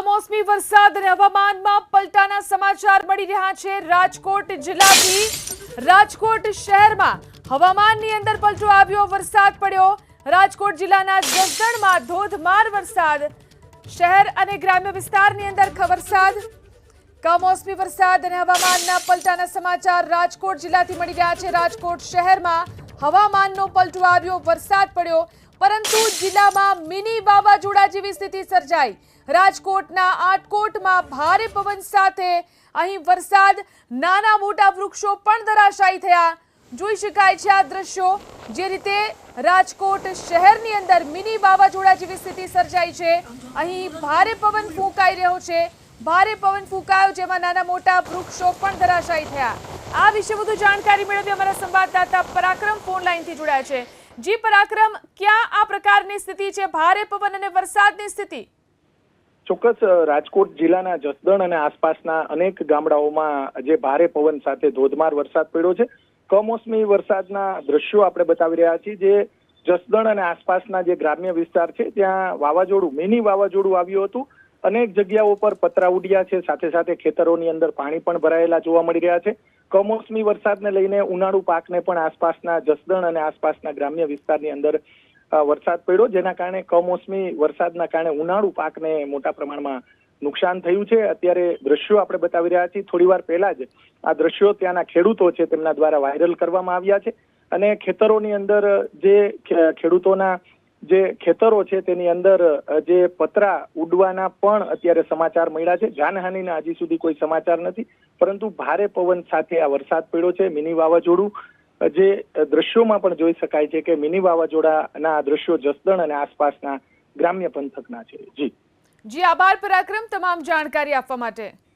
કમોસમી વરસાદ અને હવામાનમાં પલટાના સમાચાર મળી રહ્યા છે. રાજકોટ જિલ્લાથી રાજકોટ શહેરમાં હવામાનની અંદર પલટો આવ્યો, વરસાદ પડ્યો. રાજકોટ જિલ્લાના જસદણમાં ધોધમાર વરસાદ. શહેર અને ગ્રામ્ય વિસ્તારની અંદર વરસાદ કમોસમી વરસાદ અને હવામાનના પલટાના સમાચાર રાજકોટ જિલ્લાથી મળી રહ્યા છે. રાજકોટ શહેરમાં હવામાનનો પલટો આવ્યો, વરસાદ પડ્યો. પરંતુ જિલ્લામાં મિની વાવાઝોડા જેવી સ્થિતિ સર્જાઈ. રાજકોટના આટકોટમાં ભારે પવન સાથે અહીં વરસાદ. નાના મોટા વૃક્ષો પણ ધરાશાયી થયા. જોઈ શકાય છે આ દ્રશ્યો જે રીતે રાજકોટ શહેરની અંદર મિની વાવાઝોડા જેવી સ્થિતિ સર્જાઈ છે. અહીં ભારે પવન ફૂંકાઈ રહ્યો છે. ભારે પવન ફૂંકાયો જેમાં નાના મોટા વૃક્ષો પણ ધરાશાયી થયા. આ વિશે વધુ જાણકારી મેળવી અમારા સંવાદદાતા પરાક્રમ ફોન લાઈનથી જોડાયા છે. જી પરાક્રમ, ક્યાં આ પ્રકારની સ્થિતિ છે? ભારે પવન અને વરસાદની સ્થિતિ? ચોક્કસ રાજકોટ જિલ્લાના જસદણ અને આસપાસના અનેક ગામડાઓમાં જે ભારે પવન સાથે ધોધમાર વરસાદ પડ્યો છે. કમોસમી વરસાદના દ્રશ્યો આપણે બતાવી રહ્યા છીએ જે જસદણ અને આસપાસના જે ગ્રામ્ય વિસ્તાર છે, ત્યાં વાવાઝોડું, મિની વાવાઝોડું આવ્યું હતું. અનેક જગ્યાઓ પર પતરા ઉડ્યા છે. સાથે સાથે ખેતરોની અંદર પાણી પણ ભરાયેલા જોવા મળી રહ્યા છે. કમોસમી વરસાદને લઈને ઉનાળુ પાકને પણ આસપાસના જસદણ અને આસપાસના ગ્રામ્ય વિસ્તારની અંદર વરસાદ પડ્યો, જેના કારણે કમોસમી વરસાદના કારણે ઉનાળુ પાકને મોટા પ્રમાણમાં નુકસાન થયું છે. અત્યારે દ્રશ્યો આપણે બતાવી રહ્યા છીએ. થોડી વાર પહેલા જ આ દ્રશ્યો ત્યાંના ખેડૂતો છે તેમના દ્વારા વાયરલ કરવામાં આવ્યા છે. અને ખેતરોની અંદર જે ખેડૂતોના જે ખેતરો છે તેની અંદર જે પતરા ઉડવાના પણ અત્યારે સમાચાર મળ્યા છે. જાનહાનિના હજી સુધી કોઈ સમાચાર નથી. પરંતુ ભારે પવન સાથે આ વરસાદ પડ્યો છે. મિની વાવાઝોડું જે દ્રશ્યોમાં પણ જોઈ શકાય છે કે મિની વાવાઝોડાના દ્રશ્યો જસદણ અને આસપાસના ગ્રામ્ય પંથકના છે. જી. જી, આભાર પરાક્રમ. તમામ જાણકારી આપવા માટે.